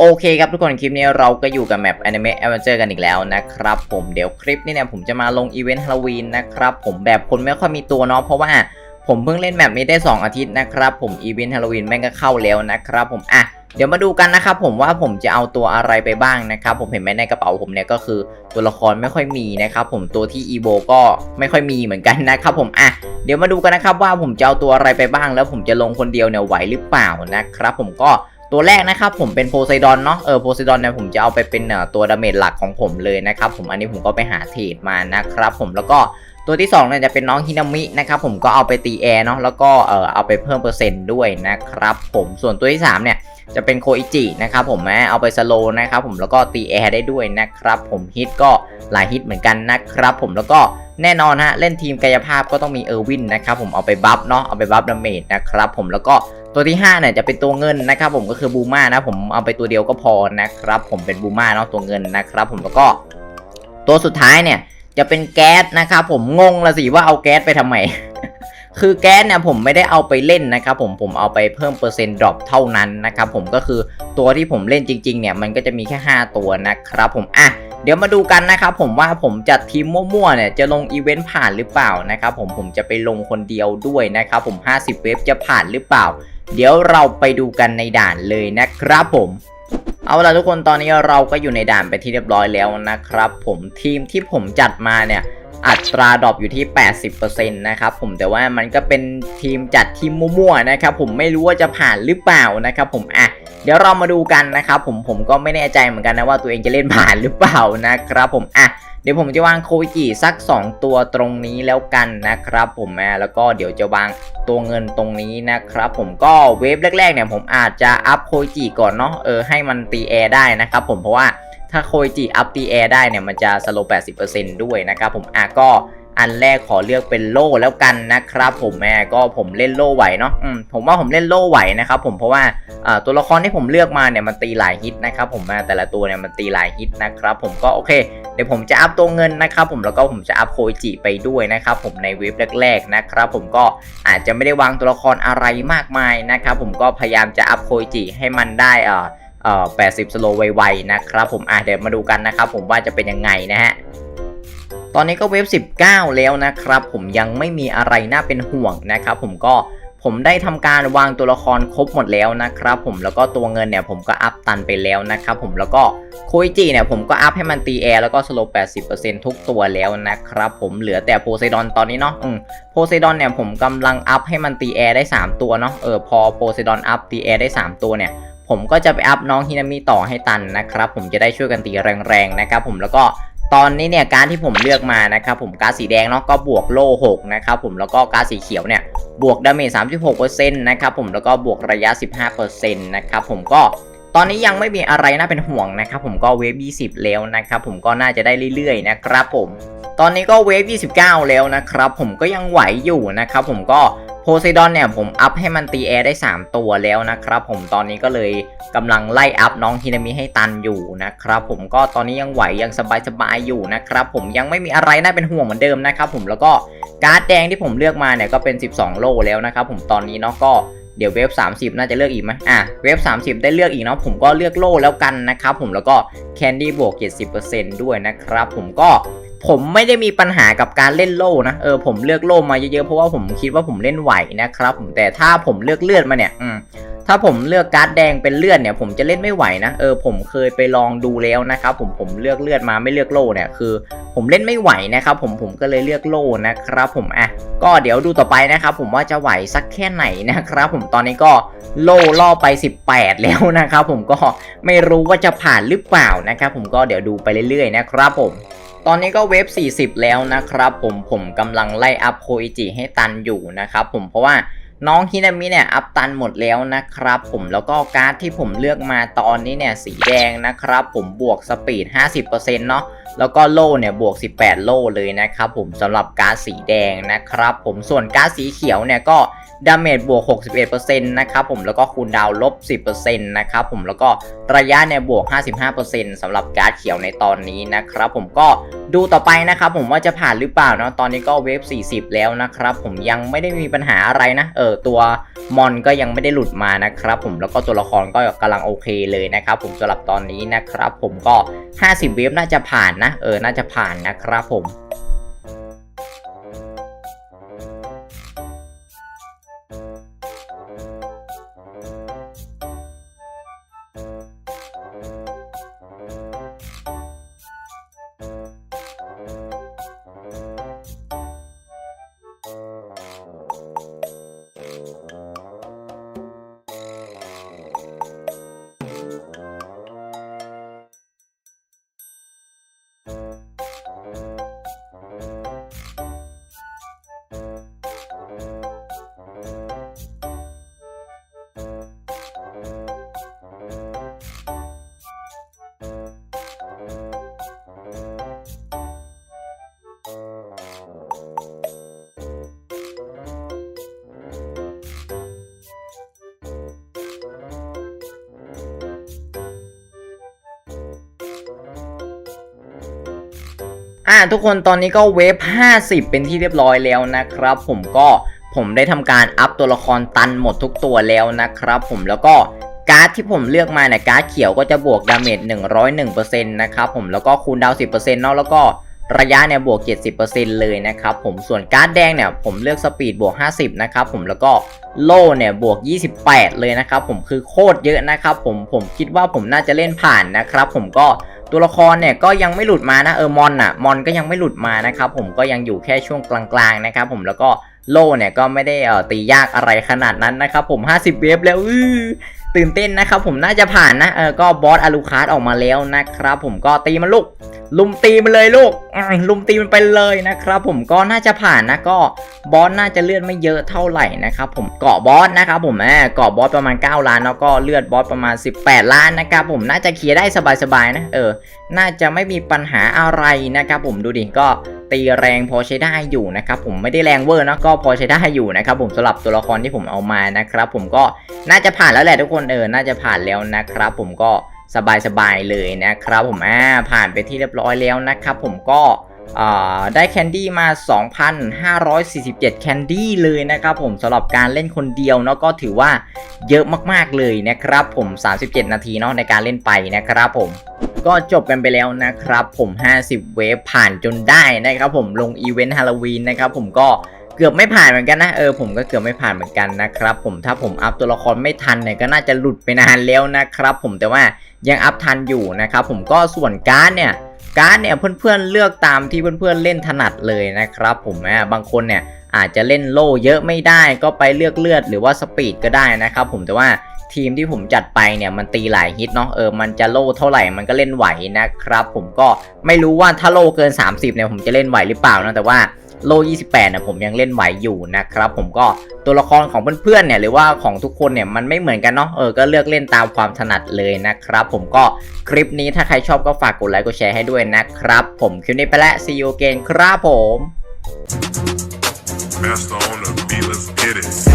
โอเคครับทุกคนคลิปนี้เราก็อยู่กับแมป Anime Adventure กันอีกแล้วนะครับผมเดี๋ยวคลิปนี้เนี่ยผมจะมาลงอีเวนต์ฮาโลวีนนะครับผมแบบคนไม่ค่อยมีตัวเนาะเพราะว่าผมเพิ่งเล่นแมปนี้ได้ 2 อาทิตย์นะครับผมอีเวนต์ฮาโลวีนแม่งก็เข้าแล้วนะครับผมอะเดี๋ยวมาดูกันนะครับผมว่าผมจะเอาตัวอะไรไปบ้างนะครับผมเห็นไหมในกระเป๋าผมเนี่ยก็คือตัวละครไม่ค่อยมีนะครับผมตัวที่อีโบก็ไม่ค่อยมีเหมือนกันนะครับผมอะเดี๋ยวมาดูกันนะครับว่าผมจะเอาตัวอะไรไปบ้างแล้วผมจะลงคนเดียวเนี่ยไหวหรือเปล่านะครับผมก็ ตัวแรกนะครับผมเป็นโพไซดอนเนาะเออโพไซดอนเนี่ยผมจะเอาไปเป็นตัวดาเมจหลักของผมเลยนะครับผมอันนี้ผมก็ไปหาเทรดมานะครับผมแล้วก็ตัวที่2เนี่ยจะเป็นน้องฮินามินะครับผมก็เอาไปตีแอร์เนาะแล้วก็เออเอาไปเพิ่มเปอร์เซ็นต์ด้วยนะครับผมส่วนตัวที่3เนี่ยจะเป็นโคอิจินะครับผมแม้เอาไปสโลนะครับผมแล้วก็ตีแอร์ได้ด้วยนะครับผมฮิตก็หลายฮิตเหมือนกันนะครับผมแล้วก็แน่นอนฮะเล่นทีมกายภาพก็ต้องมีเออร์วินนะครับผมเอาไปบัฟเนาะเอาไปบัฟดาเมจนะครับผมแล้วก็ ตัวที่5เนี่ยจะเป็นตัวเงินนะครับผมก็คือบูม่านะผมเอาไปตัวเดียวก็พอนะครับ ผมเป็นบูม่าเนาะตัวเงินนะครับ ผมแล้วก็ ตัวสุดท้ายเนี่ยจะเป็นแก๊สนะครับผมงงละสิว่าเอาแก๊สไปทำไม คือแก๊สเนี่ยผมไม่ได้เอาไปเล่นนะครับผมผมเอาไปเพิ่มเปอร์เซ็นต์ดรอปเท่านั้นนะครับผมก็คือตัวที่ผมเล่นจริงๆเนี่ยมันก็จะมีแค่ 5 ตัวนะครับผมอะเดี๋ยวมาดูกันนะครับผมว่าผมจัดทีมมั่วๆเนี่ยจะลงอีเวนต์ผ่านหรือเปล่านะครับผมผมจะไปลงคนเดียวด้วยนะครับผม 50 เว็บจะผ่านหรือเปล่า เดี๋ยวเราไปดูกันในด่านเลยนะครับผมเอาล่ะทุกคนตอนนี้เราก็อยู่ในด่านไปที่เรียบร้อยแล้วนะครับ ผมทีมที่ผมจัดมาเนี่ยอัตราดรอปอยู่ที่ 80%นะครับผมแต่ว่ามันก็เป็นทีมจัดทีมมั่วๆนะครับผมไม่รู้ว่าจะผ่านหรือเปล่านะครับผมอะ เดี๋ยวเรามาดูกันนะครับผมผมก็ไม่แน่ใจเหมือนกันนะว่าตัวเองจะเล่นผ่านหรือเปล่านะครับผมอะเดี๋ยวผมจะวางโคอิจิสัก 2 ตัวตรงนี้แล้วกันนะครับผมแล้วก็เดี๋ยวจะวางตัวเงินตรงนี้นะครับผมก็เวฟแรกๆเนี่ยผมอาจจะอัพโคอิจิก่อนเนาะเออให้มันตีแอร์ได้นะครับผมเพราะว่าถ้าโคอิจิอัพตีแอร์ได้เนี่ยมันจะสโล80%ด้วยนะครับผมอะก็ อันแรกขอเลือกเป็นโล่แล้วกันนะครับ ผมแม่ก็ผมเล่นโล่ไหวเนาะผมว่าผมเล่นโล่ไหวนะครับผมเพราะว่าตัวละครที่ผมเลือกมาเนี่ยมันตีหลายฮิตนะครับผมอ่แต่ละตัวเนี่ยมันตีหลายฮิตนะครับผมก็โอเคเดี๋ยวผมจะอัพตัวเงินนะครับผมแล้วก็ผมจะอัพโคจิไปด้วยนะครับผมในเว็บแรกๆนะครับผมก็อาจจะไม่ได้วางตัวละครอะไรมากมายนะครับผมก็พยายามจะอัพโคจิให้มันได้อ่อเอ่อ80สโลไวๆนะครับผมอะเดี๋ยวมาดูกันนะครับผมว่าจะเป็นยังไงนะฮะ ตอนนี้ก็เว็บ19 แล้วนะครับ ผมยังไม่มีอะไรน่าเป็นห่วงนะครับ ผมก็ผมได้ทำการวางตัวละครครบหมดแล้วนะครับ ผมแล้วก็ตัวเงินเนี่ยผมก็อัพตันไปแล้วนะครับ ผมแล้วก็โคอิจิเนี่ยผมก็อัพให้มันตีแอร์แล้วก็สโลป80%ทุกตัวแล้วนะครับ ผมเหลือแต่โพไซดอนตอนนี้เนาะอืมโพไซดอนเนี่ยผมกำลังอัพให้มันตีแอร์ได้ 3 ตัวเนาะเออพอโพไซดอนอัพตีแอร์ได้ 3 ตัวเนี่ยผมก็จะไปอัพน้องฮินามิต่อให้ตันนะครับ ผมจะได้ช่วยกันตีแรงๆนะครับ ผมแล้วก็ ตอนนี้เนี่ยการที่ผมเลือกมานะครับผมการดสีแดงเนาะก็บวกโล่6นะครับผมแล้วก็การดสีเขียวเนี่ยบวกดาเมจ36%นะครับผมแล้วก็บวกระยะ 15%นะครับผมก็ตอนนี้ยังไม่มีอะไรน่าเป็นห่วงนะครับผมก็เวฟ 20 แล้วนะครับผมก็น่าจะได้เรื่อยๆนะครับผมตอนนี้ก็เวฟ 29 แล้วนะครับผมก็ยังไหวอยู่นะครับผมก็ พไซดอนเนี่ยผมอัพให้มันตีแอร์ได้ 3 ตัวแล้วนะครับผมตอนนี้ก็เลยกำลังไล่อัพน้องฮินามิให้ตันอยู่นะครับผมก็ตอนนี้ยังไหวยังสบายๆอยู่นะครับผมยังไม่มีอะไรน่าเป็นห่วงเหมือนเดิมนะครับผมแล้วก็การ์ดแดงที่ผมเลือกมาเนี่ยก็เป็น 12 โลแล้วนะครับผมตอนนี้เนาะก็เดี๋ยวเวฟ 30 น่าจะเลือกอีกไหมอะ เวฟ 30 ได้เลือกอีกเนาะ ผมก็เลือกโล่แล้วกันนะครับผม แล้วก็แคนดี้บวก 70%ด้วยนะครับ ผมก็ ผมไม่ได้มีปัญหากับการเล่นโล่นะเออผมเลือกโล่มาเยอะๆเพราะว่าผมคิดว่าผมเล่นไหวนะครับผมแต่ถ้าผมเลือกเลือดมาเนี่ยอืมถ้าผมเลือกการ์ดแดงเป็นเลือดเนี่ย ผมจะเล่นไม่ไหวนะเออผมเคยไปลองดูแล้วนะครับผมผมเลือกเลือดมาไม่เลือกโล่เนี่ยคือ ผมเล่นไม่ไหวนะครับผมผมก็เลยเลือกโล่นะครับ ผมอะก็เดี๋ยวดูต่อไปนะครับผมว่าจะไหวสักแค่ไหนนะครับผมตอนนี้ก็โล่ล่อไป 18 แล้วนะครับผมก็ไม่รู้ว่าจะผ่านหรือเปล่านะครับผมก็เดี๋ยวดูไปเรื่อยๆนะครับผมตอนนี้ก็เวฟ 40 แล้วนะครับผมผมกำลังไล่อัพโคอิจิให้ตันอยู่นะครับผมเพราะว่าน้องฮินามิเนี่ยอัพตันหมดแล้วนะครับผมแล้วก็การ์ดที่ผมเลือกมาตอนนี้เนี่ยสีแดงนะครับผมบวกสปีด 50%เนาะแล้วก็โล่เนี่ยบวก 18 โล่เลยนะครับผมสำหรับการ์ดสีแดงนะครับผมส่วนการ์ดสีเขียวเนี่ยก็ ดาเมจบวก 61%นะครับผมแล้วก็คูลดาวลบ 10%นะครับผมแล้วก็ระยะเนี่ยบวก 55%สำหรับการ์ดเขียวในตอนนี้นะครับผมก็ดูต่อไปนะครับผมว่าจะผ่านหรือเปล่าเนาะตอนนี้ก็เวฟ 40 แล้วนะครับผมยังไม่ได้มีปัญหาอะไรนะเออตัวมอนก็ยังไม่ได้หลุดมานะครับผมแล้วก็ตัวละครก็กำลังโอเคเลยนะครับผมสำหรับตอนนี้นะครับผมก็ 50 เวฟน่าจะผ่านนะเออน่าจะผ่านนะครับผม อ่าทุกคนตอนนี้ก็เวฟ 50 เป็นที่เรียบร้อยแล้วนะครับ ผมก็ผมได้ทำการอัพตัวละครตันหมดทุกตัวแล้วนะครับ ผมแล้วก็การ์ดที่ผมเลือกมาเนี่ยการ์ดเขียวก็จะบวกดาเมจ101%นะครับผมแล้วก็คูณดาว 10%เนาะแล้วก็ระยะเนี่ยบวก 70%เลยนะครับผมส่วนการ์ดแดงเนี่ยผมเลือกสปีดบวก 50 นะครับผมแล้วก็โล่เนี่ยบวก 28 เลยนะครับผมคือโคตรเยอะนะครับผมผมคิดว่าผมน่าจะเล่นผ่านนะครับผมก็ ตัวละครเนี่ยก็ยังไม่หลุดมานะเออมอนอะมอนก็ยังไม่หลุดมานะครับผมก็ยังอยู่แค่ช่วงกลางๆนะครับผมแล้วก็โล่เนี่ยก็ไม่ได้เอ่อตียากอะไรขนาดนั้นนะครับผม 50 เวฟแล้วอื้อตื่นเต้นนะครับผมน่าจะผ่านนะเออก็บอสอาลูคาร์ดออกมาแล้วนะครับผมก็ตีมันลูก ลุมตีมันเลยลูกลุมตีมันไปเลยนะครับผมก็น่าจะผ่านนะก็บอสน่าจะเลือดไม่เยอะเท่าไหร่นะครับผมเกาะบอสนะครับผมแอบเกาะบอสประมาณ 9 ล้านแล้วก็เลือดบอสประมาณ 18 ล้านนะครับผมน่าจะเคลียร์ได้สบายๆนะเออ น่าจะไม่มีปัญหาอะไรนะครับผมดูดิก็ตีแรงพอใช้ได้อยู่นะครับผมไม่ได้แรงเวอร์นะก็พอใช้ได้อยู่นะครับผมสำหรับตัวละครที่ผมเอามานะครับผมก็น่าจะผ่านแล้วแหละทุกคนเออน่าจะผ่านแล้วนะครับผมก็ สบายๆเลยนะครับผมอ่าผ่านไปที่เรียบร้อยแล้วนะครับผมก็ได้แคนดี้มา 2,547 แคนดี้เลยนะครับผมสำหรับการเล่นคนเดียวเนาะก็ถือว่าเยอะมากๆเลยนะครับผม 37 นาทีเนาะในการเล่นไปนะครับผมก็จบกันไปแล้วนะครับผม 50 เวฟผ่านจนได้นะครับผมลงอีเวนต์ฮาโลวีนนะครับผมก็ เกือบไม่ผ่านเหมือนกันนะเออผมก็เกือบไม่ผ่านเหมือนกันนะครับ ผมถ้าผมอัพตัวละครไม่ทันเนี่ยก็น่าจะหลุดไปนานแล้วนะครับ ผมแต่ว่ายังอัพทันอยู่นะครับผมก็ส่วนการ์ดเนี่ยการ์ดเนี่ยเพื่อนๆเลือกตามที่เพื่อนๆเล่นถนัดเลยนะครับ ผมอ่าบางคนเนี่ยอาจจะเล่นโล่เยอะไม่ได้ก็ไปเลือกเลือดหรือว่าสปีดก็ได้นะครับผมแต่ว่าทีมที่ผมจัดไปเนี่ยมันตีหลายฮิตเนาะเออมันจะโล่เท่าไหร่มันก็เล่นไหวนะครับ ผมก็ไม่รู้ว่าถ้าโล่เกิน 30เนี่ยผมจะเล่นไหวหรือเปล่านะแต่ว่า โล่28เนี่ยผมยังเล่นไหวอยู่นะครับผมก็ตัวละครของเพื่อนๆเนี่ยหรือว่าของทุกคนเนี่ยมันไม่เหมือนกันเนาะเออก็เลือกเล่นตามความถนัดเลยนะครับผมก็คลิปนี้ถ้าใครชอบก็ฝากกดไลค์กดแชร์ให้ด้วยนะครับ ผมคลิปนี้ไปแล้ว see you again ครับผม Master on the beat, let's get it.